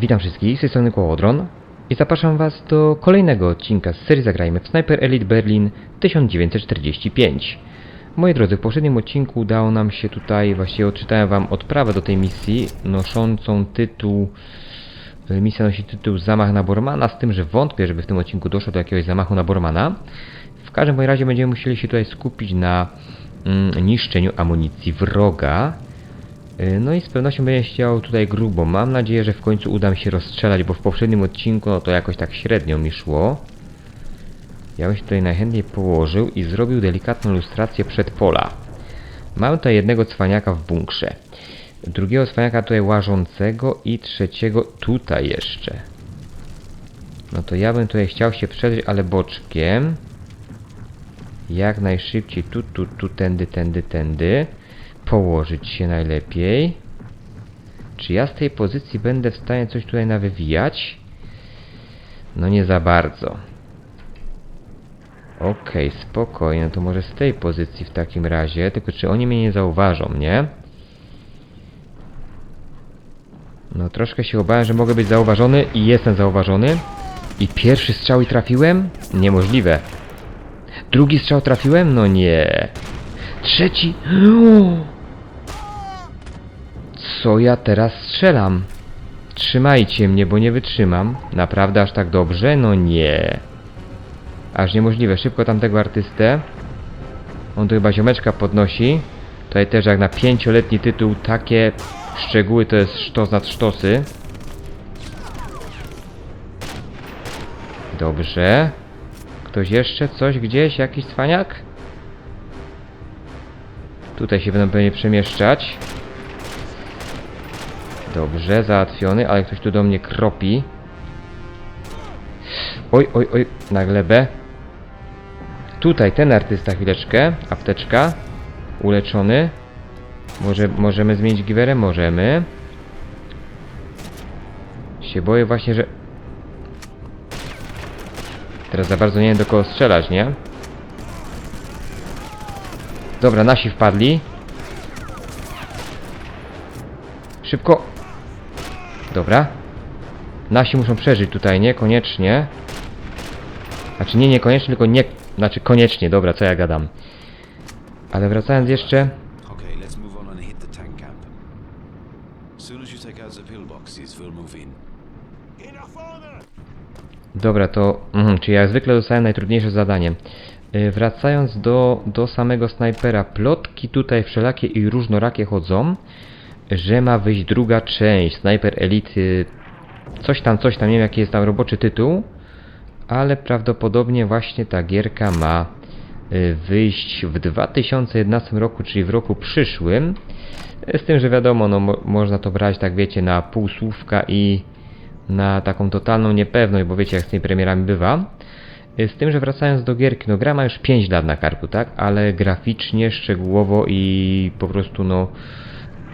Witam wszystkich, z tej strony Kołodron i zapraszam Was do kolejnego odcinka z serii Zagrajmy w Sniper Elite Berlin 1945. Moi drodzy, w poprzednim odcinku udało nam się tutaj, właściwie odczytałem Wam odprawę do tej misji, noszącą tytuł, y, misja nosi tytuł Zamach na Bormana, z tym, że wątpię, żeby w tym odcinku doszło do jakiegoś zamachu na Bormana. W każdym razie będziemy musieli się tutaj skupić na mm, niszczeniu amunicji wroga, No i z pewnością będzie chciał tutaj grubo. Mam nadzieję, że w końcu uda mi się rozstrzelać, bo w poprzednim odcinku no to jakoś tak średnio mi szło. Ja bym się tutaj najchętniej położył i zrobił delikatną lustrację przed pola. Mamy tutaj jednego cwaniaka w bunkrze. Drugiego cwaniaka tutaj łażącego i trzeciego tutaj jeszcze. No to ja bym tutaj chciał się przedrzeć, ale boczkiem. Jak najszybciej tu, tu, tu, tędy, tędy, tędy położyć się najlepiej. Czy ja z tej pozycji będę w stanie coś tutaj nawywijać? No nie za bardzo. Okej, spokojnie, no to może z tej pozycji w takim razie, tylko czy oni mnie nie zauważą, nie? No troszkę się obawiam, że mogę być zauważony i jestem zauważony. I pierwszy strzał i trafiłem? Niemożliwe. Drugi strzał trafiłem? No nie. Trzeci. Co ja teraz strzelam? Trzymajcie mnie, bo nie wytrzymam. Naprawdę aż tak dobrze? No nie. Aż niemożliwe. Szybko tamtego artystę. On tu chyba ziomeczka podnosi. Tutaj też jak na pięcioletni tytuł takie szczegóły to jest sztos nad sztosy. Dobrze. Ktoś jeszcze? Coś gdzieś? Jakiś cwaniak? Tutaj się będą pewnie przemieszczać. Dobrze, załatwiony, ale ktoś tu do mnie kropi. Oj, oj, oj, na glebę. Tutaj ten artysta, chwileczkę. Apteczka. Uleczony. Może, możemy zmienić giwerę? Możemy. Się boję właśnie, że... Teraz za bardzo nie wiem do kogo strzelać, nie? Dobra, nasi wpadli. Szybko. Dobra. Nasi muszą przeżyć tutaj, niekoniecznie. Znaczy nie niekoniecznie, tylko nie... Znaczy koniecznie, dobra, co ja gadam. Ale wracając jeszcze... Dobra, to... Mhm, czyli jak zwykle dostałem najtrudniejsze zadanie. Yy, wracając do, do samego snajpera. Plotki tutaj wszelakie i różnorakie chodzą, że ma wyjść druga część. Sniper Elity... Coś tam, coś tam, nie wiem jaki jest tam roboczy tytuł. Ale prawdopodobnie właśnie ta gierka ma y, wyjść w 2011 roku, czyli w roku przyszłym. Z tym, że wiadomo, no, mo można to brać, tak wiecie, na półsłówka i na taką totalną niepewność, bo wiecie, jak z tymi premierami bywa. Y, Z tym, że wracając do gierki, no gra ma już 5 lat na karku, tak? Ale graficznie, szczegółowo i po prostu, no,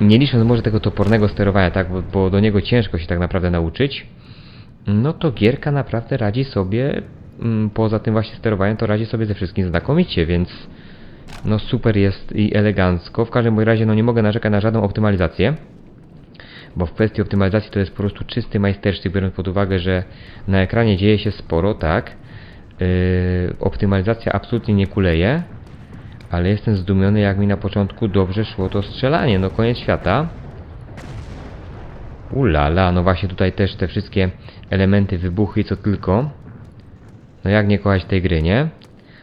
nie licząc może tego topornego sterowania, tak? Bo, bo do niego ciężko się tak naprawdę nauczyć no to gierka naprawdę radzi sobie, mm, poza tym właśnie sterowaniem, to radzi sobie ze wszystkim znakomicie, więc no super jest i elegancko. W każdym razie no nie mogę narzekać na żadną optymalizację, bo w kwestii optymalizacji to jest po prostu czysty majstersztyk, biorąc pod uwagę, że na ekranie dzieje się sporo, tak? Yy, optymalizacja absolutnie nie kuleje, ale jestem zdumiony jak mi na początku dobrze szło to strzelanie, no koniec świata. Ulala, no właśnie tutaj też te wszystkie elementy, wybuchy co tylko. No jak nie kochać tej gry, nie?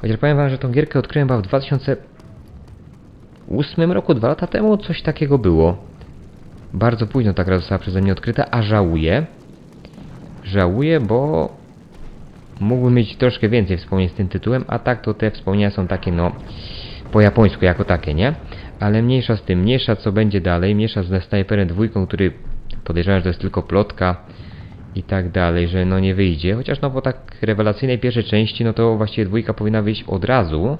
Chociaż powiem wam, że tą gierkę odkryłem chyba w 2008 roku, dwa lata temu, coś takiego było. Bardzo późno ta gra została przeze mnie odkryta, a żałuję. Żałuję, bo mógłbym mieć troszkę więcej wspomnień z tym tytułem, a tak to te wspomnienia są takie, no, po japońsku jako takie, nie? Ale mniejsza z tym, mniejsza co będzie dalej, mniejsza z Sniperem dwójką, który podejrzewam, że to jest tylko plotka i tak dalej, że no nie wyjdzie. Chociaż no po tak rewelacyjnej pierwszej części, no to właściwie dwójka powinna wyjść od razu.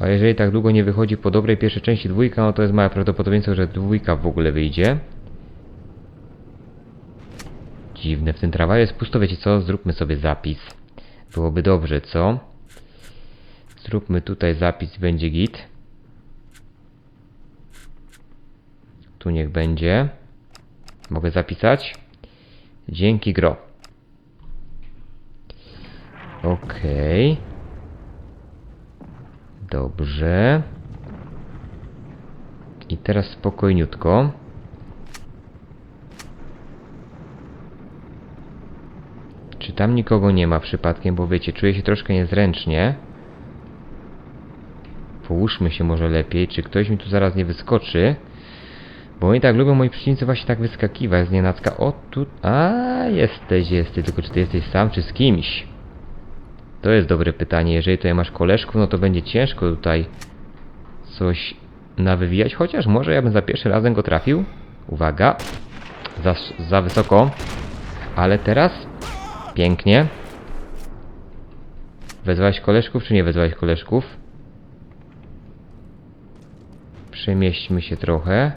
A jeżeli tak długo nie wychodzi po dobrej pierwszej części dwójka, no to jest małe prawdopodobieństwo, że dwójka w ogóle wyjdzie. Dziwne, w tym tramwaju jest pusto, wiecie co? Zróbmy sobie zapis. Byłoby dobrze, co? Zróbmy tutaj zapis, będzie git. Tu niech będzie. Mogę zapisać? Dzięki gro. Okej. Dobrze. I teraz spokojniutko. Czy tam nikogo nie ma przypadkiem, bo wiecie, czuję się troszkę niezręcznie. Połóżmy się może lepiej, czy ktoś mi tu zaraz nie wyskoczy. Bo oni tak lubią moi przeciwnicy właśnie tak wyskakiwać z nienacka. O, tu... A, jesteś, jesteś, tylko czy ty jesteś sam, czy z kimś? To jest dobre pytanie. Jeżeli tutaj masz koleżków, no to będzie ciężko tutaj coś nawywijać, chociaż może ja bym za pierwszym razem go trafił. Uwaga. Za, za wysoko. Ale teraz pięknie. Wezwałeś koleżków, czy nie wezwałeś koleżków? Przemieśćmy się trochę.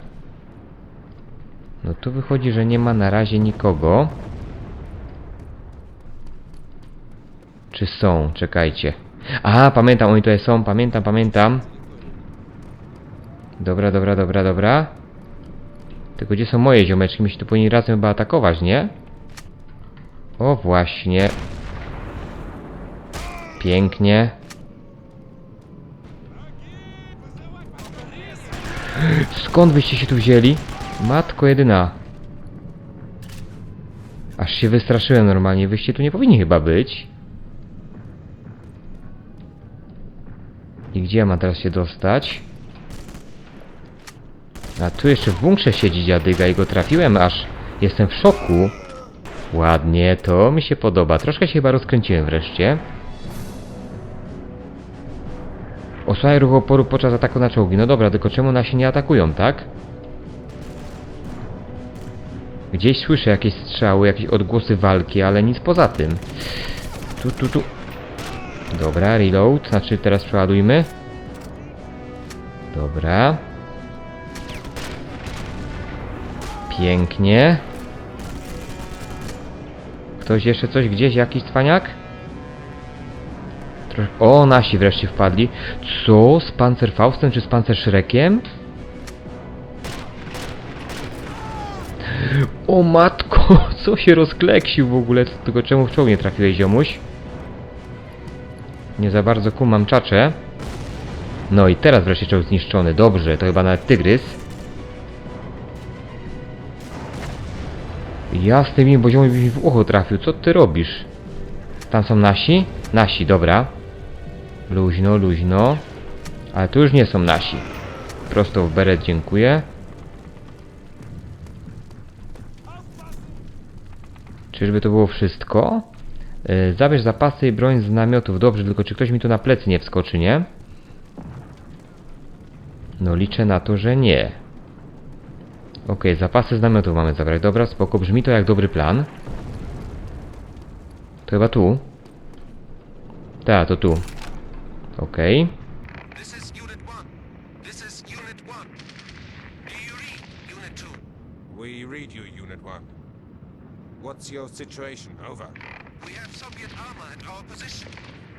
No tu wychodzi, że nie ma na razie nikogo. Czy są? Czekajcie. Aha, pamiętam, oni tutaj są, pamiętam, pamiętam. Dobra, dobra, dobra, dobra. Tylko gdzie są moje ziomeczki? My się tu powinni razem chyba atakować, nie? O, właśnie. Pięknie. Skąd wyście się tu wzięli? Matko jedyna. Aż się wystraszyłem normalnie. Wyście tu nie powinni chyba być. I gdzie ja mam teraz się dostać? A tu jeszcze w bunkrze siedzi dziadyga i go trafiłem aż jestem w szoku. Ładnie, to mi się podoba. Troszkę się chyba rozkręciłem wreszcie. Osłania ruch oporu podczas ataku na czołgi. No dobra, tylko czemu nasi nie atakują, tak? Gdzieś słyszę jakieś strzały, jakieś odgłosy walki, ale nic poza tym. Tu, tu, tu. Dobra, reload. Znaczy teraz przeładujmy. Dobra. Pięknie. Ktoś jeszcze coś gdzieś? Jakiś cwaniak? O, nasi wreszcie wpadli. Co? Z Panzerfaustem czy z Panzerschreckiem? O matko, co się rozkleksił w ogóle? Tylko czemu w czołg trafiłeś, ziomuś? Nie za bardzo kumam czacze. No i teraz wreszcie czołg zniszczony. Dobrze, to chyba nawet tygrys. Jasny mi, bo ziomuś w ucho trafił. Co ty robisz? Tam są nasi? Nasi, dobra. Luźno, luźno. Ale tu już nie są nasi. Prosto w beret, dziękuję. Czyżby to było wszystko? Yy, zabierz zapasy i broń z namiotów. Dobrze, tylko czy ktoś mi tu na plecy nie wskoczy, nie? No liczę na to, że nie. Okej, zapasy z namiotów mamy zabrać. Dobra, spoko. Brzmi to jak dobry plan. To chyba tu. Tak, to tu. Okej. This is Unit 1. This is Unit 1. Do you read, Unit 2? We read you, Unit 1. What's your situation? Over. We have Soviet armor at our position.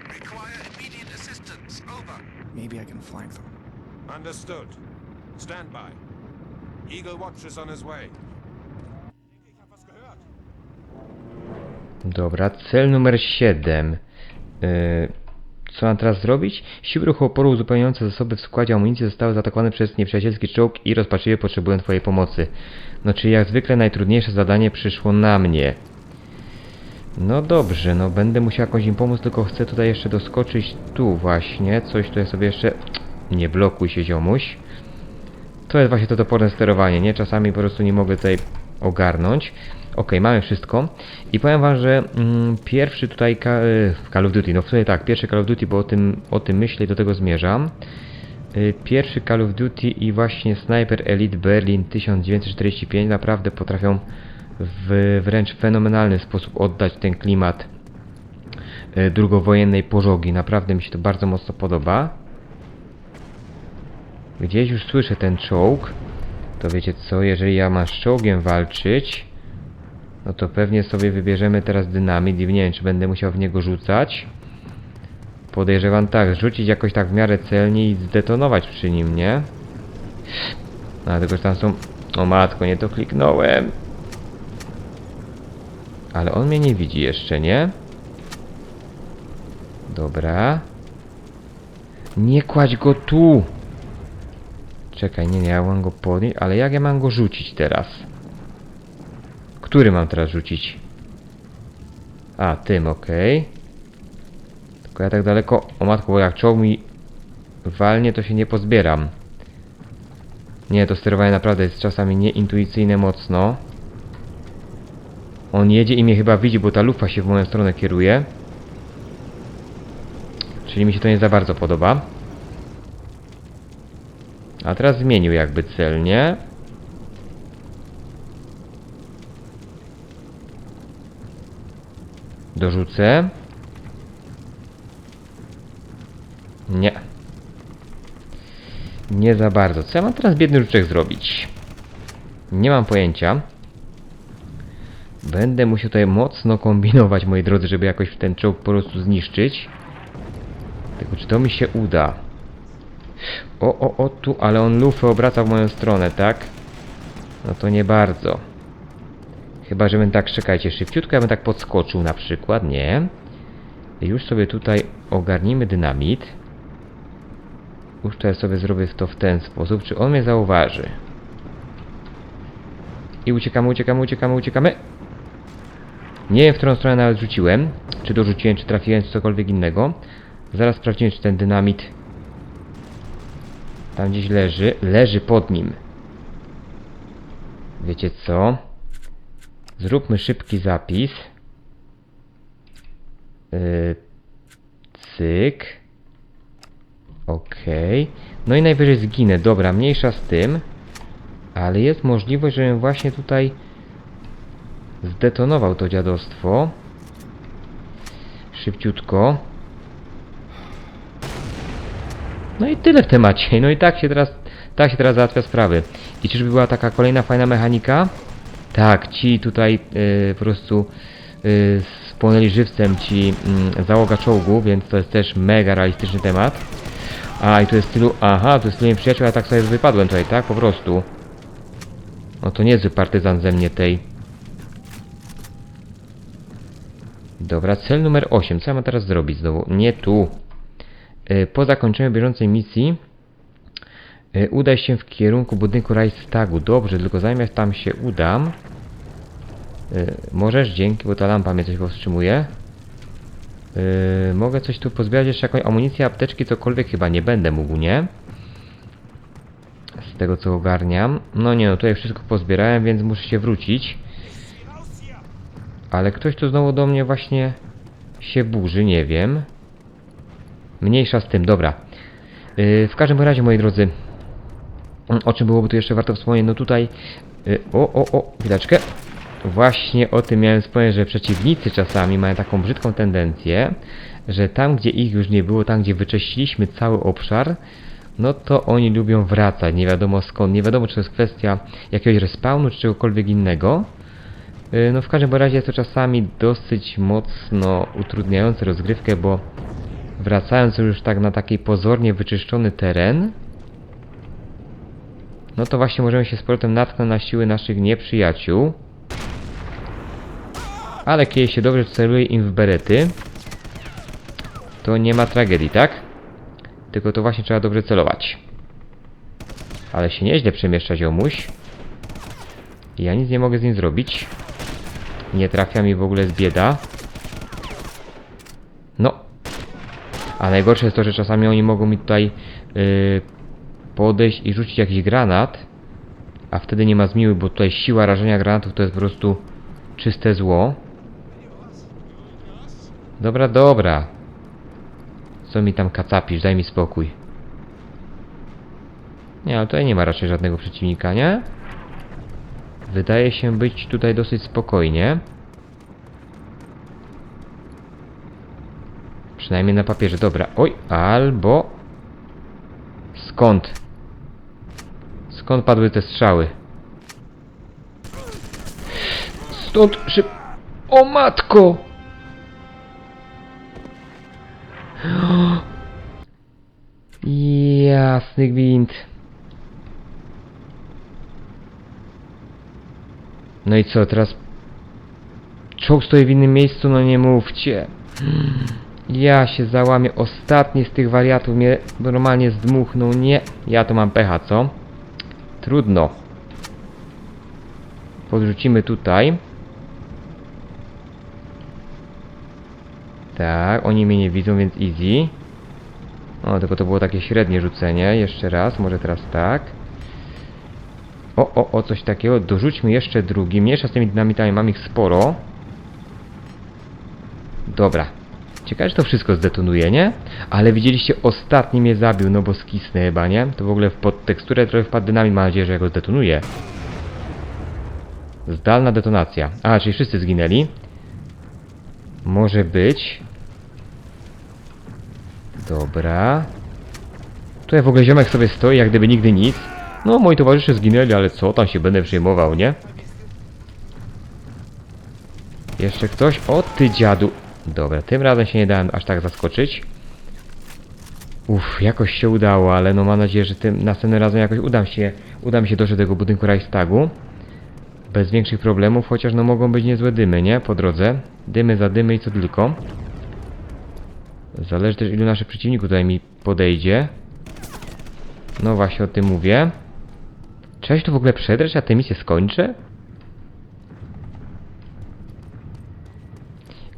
Require immediate assistance. Over. Maybe I can flank them. Understood. Stand by. Eagle Watch is on his way. Dobra, cel numer 7. Yy, co mam teraz zrobić? Siły ruchu oporu uzupełniające zasoby w składzie amunicji zostały zaatakowane przez nieprzyjacielski czołg i rozpaczliwie potrzebują Twojej pomocy. No czyli jak zwykle najtrudniejsze zadanie przyszło na mnie. No dobrze, no będę musiał jakoś im pomóc, tylko chcę tutaj jeszcze doskoczyć tu właśnie. Coś tutaj sobie jeszcze... Nie blokuj się ziomuś. To jest właśnie to toporne sterowanie, nie? Czasami po prostu nie mogę tutaj ogarnąć. Ok, mamy wszystko. I powiem wam, że mm, pierwszy tutaj ka y, Call of Duty, no w sumie tak, pierwszy Call of Duty, bo o tym, o tym myślę i do tego zmierzam. Y, pierwszy Call of Duty i właśnie Sniper Elite Berlin 1945 naprawdę potrafią w wręcz fenomenalny sposób oddać ten klimat y, drugowojennej pożogi. Naprawdę mi się to bardzo mocno podoba. Gdzieś już słyszę ten czołg. To wiecie co, jeżeli ja mam z czołgiem walczyć, no to pewnie sobie wybierzemy teraz dynamit i nie wiem, czy będę musiał w niego rzucać. Podejrzewam tak, rzucić jakoś tak w miarę celnie i zdetonować przy nim, nie? No, tylko że tam są... O matko, nie to kliknąłem. Ale on mnie nie widzi jeszcze, nie? Dobra. Nie kładź go tu! Czekaj, nie, nie, ja mam go podnieść, ale jak ja mam go rzucić teraz? Który mam teraz rzucić? A, tym, okej. Tylko ja tak daleko... O matko, bo jak czołg mi walnie, to się nie pozbieram. Nie, to sterowanie naprawdę jest czasami nieintuicyjne mocno. On jedzie i mnie chyba widzi, bo ta lufa się w moją stronę kieruje. Czyli mi się to nie za bardzo podoba. A teraz zmienił jakby cel, Dorzucę. Nie. Nie za bardzo. Co ja mam teraz biedny żuczek zrobić? Nie mam pojęcia. Będę musiał tutaj mocno kombinować, moi drodzy, żeby jakoś ten czołg po prostu zniszczyć. Tylko czy to mi się uda? O, o, o, tu, ale on lufę obraca w moją stronę, tak? No to nie bardzo. Chyba, żebym tak, czekajcie, szybciutko ja bym tak podskoczył na przykład, nie? Już sobie tutaj ogarnijmy dynamit. Już tutaj sobie zrobię to w ten sposób. Czy on mnie zauważy? I uciekamy, uciekamy, uciekamy, uciekamy. Nie wiem, w którą stronę nawet rzuciłem. Czy dorzuciłem, czy trafiłem, czy cokolwiek innego. Zaraz sprawdzimy, czy ten dynamit tam gdzieś leży. Leży pod nim. Wiecie co? Zróbmy szybki zapis. Yy, cyk. Okej. No i najwyżej zginę. Dobra, mniejsza z tym. Ale jest możliwość, żebym właśnie tutaj zdetonował to dziadostwo. Szybciutko. No i tyle w temacie. No i tak się teraz, tak się teraz załatwia sprawy. I czyżby była taka kolejna fajna mechanika? Tak, ci tutaj yy, po prostu yy, spłonęli żywcem ci yy, załoga czołgu, więc to jest też mega realistyczny temat. A i tu jest tylu, aha, tu jest tylu przyjaciół, a tak sobie wypadłem tutaj, tak? Po prostu. No to niezły partyzan ze mnie tej. Dobra, cel numer 8. Co ja mam teraz zrobić znowu? Nie tu. Y, Po zakończeniu bieżącej misji y, udaj się w kierunku budynku Reichstagu. Dobrze, tylko zamiast tam się udam... y, Możesz, dzięki, bo ta lampa mnie coś powstrzymuje. Y, Mogę coś tu pozbierać, jeszcze jakąś amunicję, apteczki, cokolwiek chyba nie będę mógł, nie? Z tego co ogarniam. No nie no, tutaj wszystko pozbierałem, więc muszę się wrócić. Ale ktoś tu znowu do mnie właśnie się burzy, nie wiem. Mniejsza z tym, dobra. Yy, w każdym razie, moi drodzy, o czym byłoby tu jeszcze warto wspomnieć? No tutaj, yy, o, o, o, chwileczkę. Właśnie o tym miałem wspomnieć, że przeciwnicy czasami mają taką brzydką tendencję, że tam, gdzie ich już nie było, tam, gdzie wyczyściliśmy cały obszar, no to oni lubią wracać, nie wiadomo skąd, nie wiadomo czy to jest kwestia jakiegoś respawnu, czy czegokolwiek innego. Yy, No w każdym razie jest to czasami dosyć mocno utrudniające rozgrywkę, bo wracając już tak na taki pozornie wyczyszczony teren, no to właśnie możemy się z powrotem natknąć na siły naszych nieprzyjaciół. Ale kiedy się dobrze celuje im w berety, to nie ma tragedii, tak? Tylko to właśnie trzeba dobrze celować. Ale się nieźle przemieszcza ziomuś. Ja nic nie mogę z nim zrobić. Nie trafia mi w ogóle z bieda. No. A najgorsze jest to, że czasami oni mogą mi tutaj yy, podejść i rzucić jakiś granat. A wtedy nie ma zmiły, bo tutaj siła rażenia granatów to jest po prostu czyste zło. Dobra, dobra. Co mi tam kacapisz? Daj mi spokój. Nie, ale tutaj nie ma raczej żadnego przeciwnika, nie? Wydaje się być tutaj dosyć spokojnie. Przynajmniej na papierze. Dobra. Oj, albo... Skąd? Skąd padły te strzały? Stąd szyb... O matko! Jasny gwint. No i co, teraz... Czołg stoi w innym miejscu, no nie mówcie. Ja się załamię. Ostatni z tych wariatów mnie normalnie zdmuchnął. Nie, ja to mam pecha, co? Trudno. Podrzucimy tutaj. Tak, oni mnie nie widzą, więc easy. O, tylko to było takie średnie rzucenie. Jeszcze raz, może teraz tak. O, o, o, coś takiego. Dorzućmy jeszcze drugi. Mniejsza z tymi dynamitami, mam ich sporo. Dobra. Ciekawe, czy to wszystko zdetonuje, nie? Ale widzieliście, ostatni mnie zabił, no bo skisnę chyba, nie? To w ogóle w podteksturę trochę wpadł dynamit, mam nadzieję, że ja go zdetonuje. Zdalna detonacja. A, czyli wszyscy zginęli. Może być. Dobra. Tutaj w ogóle ziomek sobie stoi, jak gdyby nigdy nic. No, moi towarzysze zginęli, ale co tam się będę przejmował, nie? Jeszcze ktoś? O ty dziadu. Dobra, tym razem się nie dałem aż tak zaskoczyć. Uff, jakoś się udało, ale no mam nadzieję, że tym następnym razem jakoś uda mi się, uda mi się dotrzeć do tego budynku Reichstagu. Bez większych problemów, chociaż no mogą być niezłe dymy, nie? Po drodze. Dymy za dymy i co tylko. Zależy też ilu naszych przeciwników tutaj mi podejdzie. No właśnie o tym mówię. Się tu w ogóle przedreć, a tę misję skończę?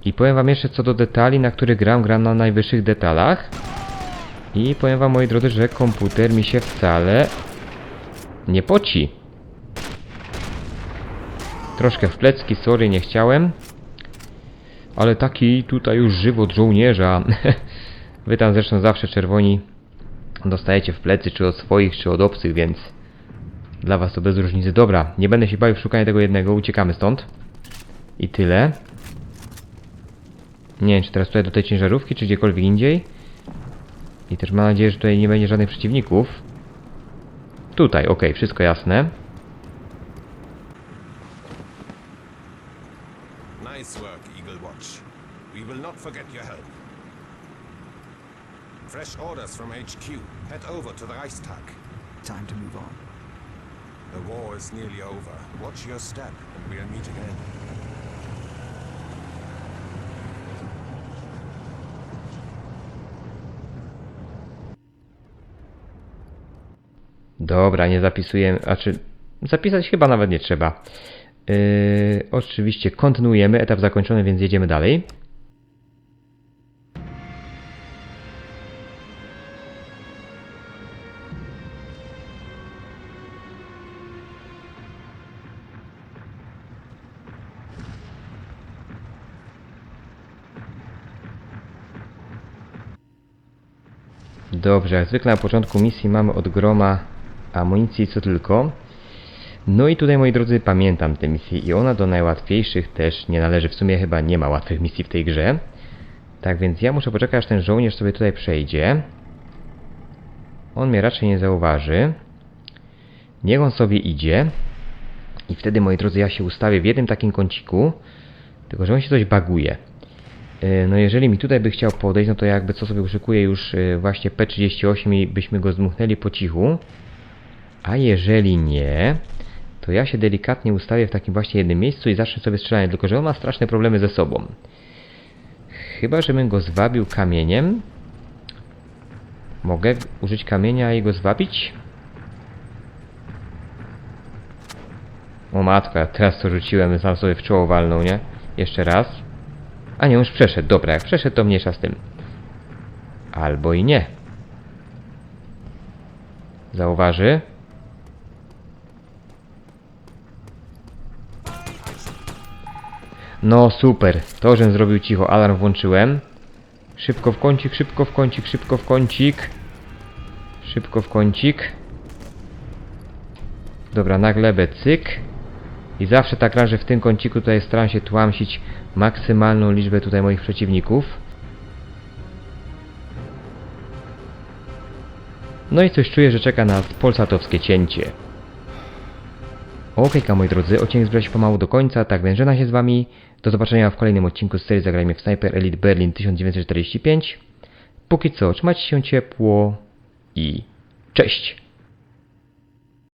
I powiem wam jeszcze co do detali, na których gram, gram na najwyższych detalach. I powiem wam moi drodzy, że komputer mi się wcale nie poci. Troszkę w plecki, sorry, nie chciałem. Ale taki tutaj już żywot żołnierza. Wy tam zresztą zawsze czerwoni dostajecie w plecy, czy od swoich, czy od obcych, więc dla was to bez różnicy. Dobra, nie będę się bawił w szukanie tego jednego, uciekamy stąd. I tyle. Nie wiem, czy teraz tutaj do tej ciężarówki, czy gdziekolwiek indziej. I też mam nadzieję, że tutaj nie będzie żadnych przeciwników. Tutaj, ok, wszystko jasne. Nice work, Eagle Watch. We will not forget your help. Fresh orders from HQ. Head over to the Reichstag. Time to move on. The war is nearly over. Watch your step, and we'll meet again. Dobra, nie zapisuję, a czy zapisać chyba nawet nie trzeba. Yy, oczywiście kontynuujemy, etap zakończony, więc jedziemy dalej. Dobrze, jak zwykle na początku misji mamy od groma amunicji co tylko. No i tutaj moi drodzy pamiętam tę misję i ona do najłatwiejszych też nie należy. W sumie chyba nie ma łatwych misji w tej grze. Tak więc ja muszę poczekać aż ten żołnierz sobie tutaj przejdzie. On mnie raczej nie zauważy. Niech on sobie idzie. I wtedy moi drodzy ja się ustawię w jednym takim kąciku. Tylko że on się coś baguje. E, No jeżeli mi tutaj by chciał podejść, no to jakby co sobie uszykuję już e, właśnie P38 i byśmy go zdmuchnęli po cichu. A jeżeli nie, to ja się delikatnie ustawię w takim właśnie jednym miejscu i zacznę sobie strzelanie, tylko że on ma straszne problemy ze sobą. Chyba, żebym go zwabił kamieniem. Mogę użyć kamienia i go zwabić? O matka, teraz to rzuciłem, sam sobie w czoło walnął, nie? Jeszcze raz. A nie, już przeszedł. Dobra, jak przeszedł, to mniejsza z tym. Albo i nie. Zauważy. No super, to żem zrobił cicho, alarm włączyłem. Szybko w kącik, szybko w kącik, szybko w kącik. Szybko w kącik. Dobra, na glebę. I zawsze tak gram, że w tym kąciku tutaj staram się tłamsić maksymalną liczbę tutaj moich przeciwników. No i coś czuję, że czeka nas polsatowskie cięcie. Okejka moi drodzy, odcinek zbliża się pomału do końca, tak więc żegnam się z wami. Do zobaczenia w kolejnym odcinku z serii Zagrajmy w Sniper Elite Berlin 1945. Póki co, trzymajcie się ciepło i cześć!